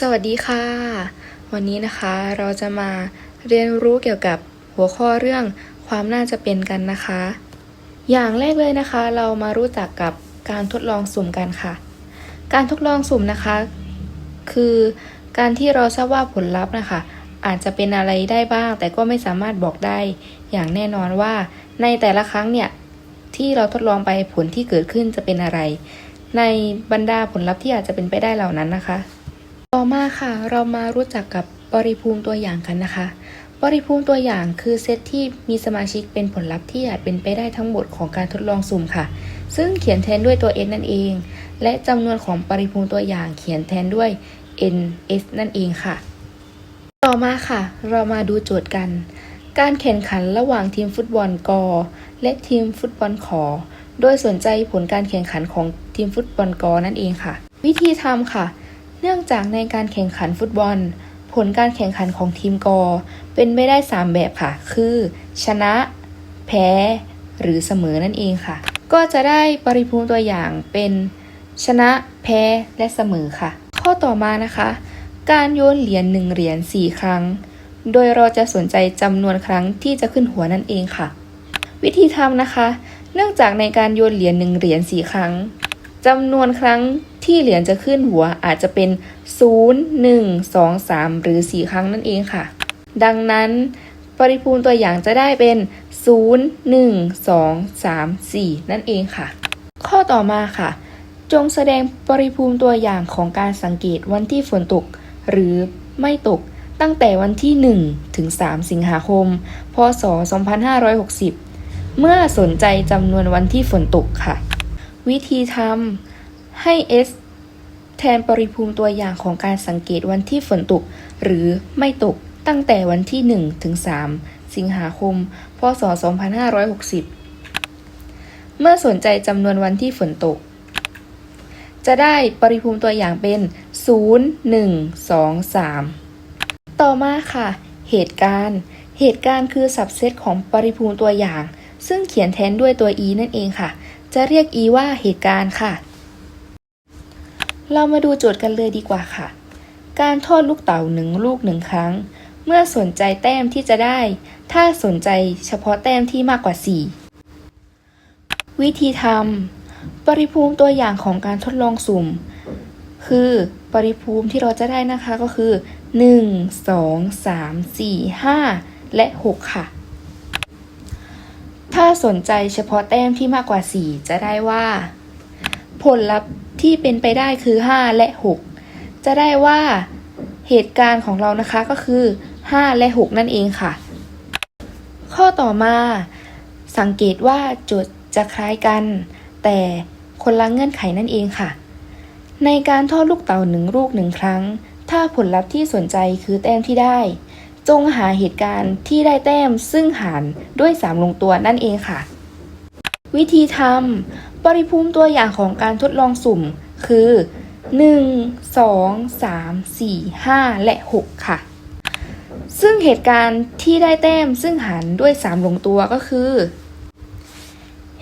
สวัสดีค่ะ วันนี้นะคะเราจะมาเรียนรู้เกี่ยวกับหัวข้อเรื่องความน่าจะเป็นกันนะคะ อย่างแรกเลยนะคะ เรามารู้จักกับการทดลองสุ่มกันค่ะ การทดลองสุ่มนะคะ คือการที่เราทราบว่าผลลัพธ์นะคะ อาจจะเป็นอะไรได้บ้าง แต่ก็ไม่สามารถบอกได้ อย่างแน่นอนว่า ในแต่ละครั้งเนี่ยที่เราทดลองไปผลที่เกิดขึ้นจะเป็นอะไร ในบรรดาผลลัพธ์ที่อาจจะเป็นไปได้เหล่านั้นนะคะ ต่อมาค่ะ เรามารู้จักกับปริภูมิตัวอย่างกันนะคะ ปริภูมิตัวอย่างคือเซตที่มีสมาชิกเป็นผลลัพธ์ที่อาจเป็นไปได้ทั้งหมดของการทดลองสุ่มค่ะ ซึ่งเขียนแทนด้วยตัว n นั่นเอง และจำนวนของปริภูมิตัวอย่างเขียนแทนด้วย n s นั่นเองค่ะ ต่อมาค่ะ เรามาดูโจทย์กัน การแข่งขันระหว่างทีมฟุตบอลกอและทีมฟุตบอลขอ โดยสนใจผลการแข่งขันของทีมฟุตบอลกอนั่นเองค่ะ วิธีทำค่ะ เนื่องจากในการแข่งขันฟุตบอล ผลการแข่งขันของทีมกอ เป็นไม่ได้ 3 แบบค่ะ คือ ชนะ แพ้ หรือเสมอนั่นเองค่ะ ก็จะได้ปริภูมิตัวอย่างเป็น ชนะ แพ้ และเสมอค่ะ ข้อต่อมานะคะ การโยนเหรียญหนึ่งเหรียญ4 ครั้ง โดยเราจะสนใจจำนวนครั้งที่จะขึ้นหัวนั่นเองค่ะ วิธีทำนะคะ เนื่องจากในการโยนเหรียญหนึ่งเหรียญสี่ครั้ง จำนวนครั้งที่เหรียญจะขึ้นหัวอาจจะเป็น 0 1 2 3 หรือ 4 ครั้งนั่นเองค่ะ ดังนั้น ปริภูมิตัวอย่างจะได้เป็น 0 1 2 3 4 นั่นเองค่ะ ข้อต่อมาค่ะ จงแสดงปริภูมิตัวอย่างของการสังเกตวันที่ฝนตก หรือไม่ตกตั้งแต่วันที่ 1 ถึง 3 สิงหาคม พศ 2560 เมื่อสนใจจำนวนวันที่ฝนตกค่ะ วิธีทำให้ S แทนปริภูมิตัวอย่างของการสังเกตวันที่ฝนตก หรือไม่ตกตั้งแต่วันที่ 1 ถึง 3 สิงหาคม พศ 2560 เมื่อสนใจจำนวนวันที่ฝนตก จะได้ปริภูมิตัวอย่างเป็น 0 1 2 3 ต่อมาค่ะ เหตุการณ์ เหตุการณ์คือสับเซตของปริภูมิตัวอย่าง ซึ่งเขียนแทนด้วยตัว e นั่นเองค่ะ จะเรียก e ว่าเหตุการณ์ค่ะ เรามาดูโจทย์กันเลยดีกว่าค่ะ การทอดลูกเต๋าหนึ่งลูกหนึ่งครั้ง เมื่อสนใจแต้มที่จะได้ ถ้าสนใจเฉพาะแต้มที่มากกว่า 4 วิธีทำปริภูมิตัวอย่างของการทดลองสุ่ม คือปริภูมิที่เราจะได้นะคะก็คือ 1 2 3 4 5 และ 6 ค่ะ ถ้าสนใจเฉพาะแต้มที่มากกว่า 4 จะได้ว่า ผลลัพธ์ที่เป็นไปได้คือ 5 และ 6 จะได้ว่าเหตุการณ์ของเรานะคะก็คือ 5 และ 6 นั่นเองค่ะ ข้อต่อมา สังเกตว่าโจทย์จะคล้ายกัน แต่คนละเงื่อนไขนั่นเองค่ะ ในการทอดลูกเต๋าหนึ่งลูกหนึ่งครั้ง ถ้าผลลัพธ์ที่สนใจคือแต้มที่ได้ จงหาเหตุการณ์ที่ได้แต้มซึ่งหารด้วย 3 ลงตัวนั่นเองค่ะ วิธีทำปริภูมิตัวอย่างของการทดลองสุ่มคือ 1 2 3 4 5 และ 6 ค่ะ ซึ่งเหตุการณ์ที่ได้แต้มซึ่งหารด้วย 3 ลงตัวก็คือ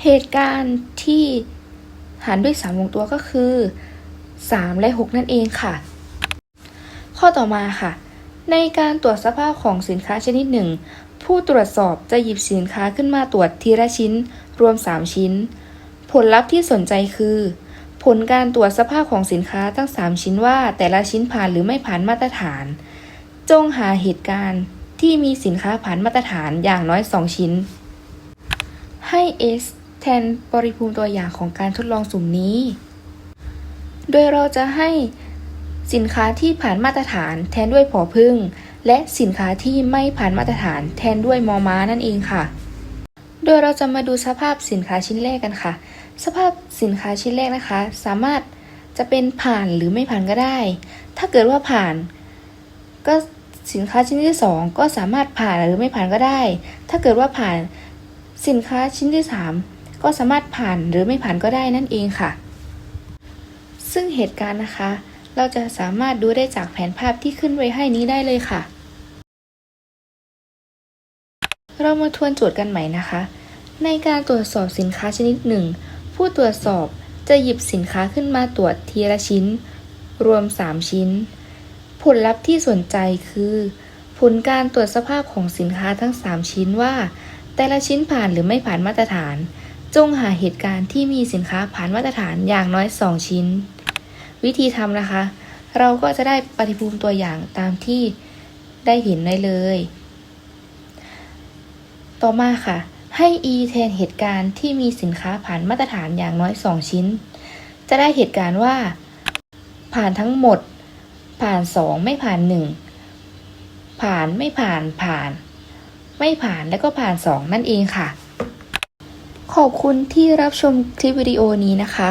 เหตุการณ์ที่หารด้วย 3 ลงตัวก็คือ 3 และ 6 นั่นเองค่ะ ข้อต่อมาค่ะ ในการตรวจสภาพของสินค้าชนิดหนึ่ง ผู้ตรวจสอบจะหยิบสินค้าขึ้นมาตรวจทีละชิ้น รวม 3 ชิ้น ผลลัพธ์ที่สนใจคือ ผลการตรวจสภาพของสินค้าทั้ง 3 ชิ้นว่า แต่ละชิ้นผ่านหรือไม่ผ่านมาตรฐาน จงหาเหตุการณ์ที่มีสินค้าผ่านมาตรฐานอย่างน้อย 2 ชิ้น ให้ S แทนปริภูมิตัวอย่างของการทดลองสุ่มนี้ โดยเราจะให้ สินค้าที่ผ่านมาตรฐานแทนด้วยผอพึ่ง และสินค้าที่ไม่ผ่านมาตรฐานแทนด้วยมอม้านั่นเองค่ะ โดยเราจะมาดูสภาพสินค้าชิ้นแรกกันค่ะ สภาพสินค้าชิ้นแรกนะคะ สามารถจะเป็นผ่านหรือไม่ผ่านก็ได้ ถ้าเกิดว่าผ่าน ก็สินค้าชิ้นที่สองก็สามารถผ่านหรือไม่ผ่านก็ได้ ถ้าเกิดว่าผ่านสินค้าชิ้นที่สามก็สามารถผ่านหรือไม่ผ่านก็ได้นั่นเองค่ะ ซึ่งเหตุการณ์นะคะ เราจะสามารถดูได้จากแผนภาพที่ขึ้นไว้ให้นี้ได้เลยค่ะ เรามาทวนโจทย์กันใหม่นะคะ ในการตรวจสอบสินค้าชนิดหนึ่ง ผู้ตรวจสอบจะหยิบสินค้าขึ้นมาตรวจทีละชิ้น รวม 3 ชิ้น ผลลัพธ์ที่สนใจคือ ผลการตรวจสภาพของสินค้าทั้ง 3 ชิ้นว่า แต่ละชิ้นผ่านหรือไม่ผ่านมาตรฐาน จงหาเหตุการณ์ที่มีสินค้าผ่านมาตรฐานอย่างน้อย 2 ชิ้น วิธีทำนะคะ เราก็จะได้ปฏิภูมิตัวอย่างตามที่ได้เห็นได้เลย ต่อมาค่ะ ให้ e แทนเหตุการณ์ที่มีสินค้าผ่านมาตรฐานอย่างน้อย 2 ชิ้น จะได้เหตุการณ์ว่า ผ่านทั้งหมด ผ่าน 2 ไม่ผ่าน 1 ผ่านไม่ผ่านผ่าน ไม่ผ่านแล้วก็ผ่าน 2 นั่นเองค่ะ ขอบคุณที่รับชมคลิปวิดีโอนี้นะคะ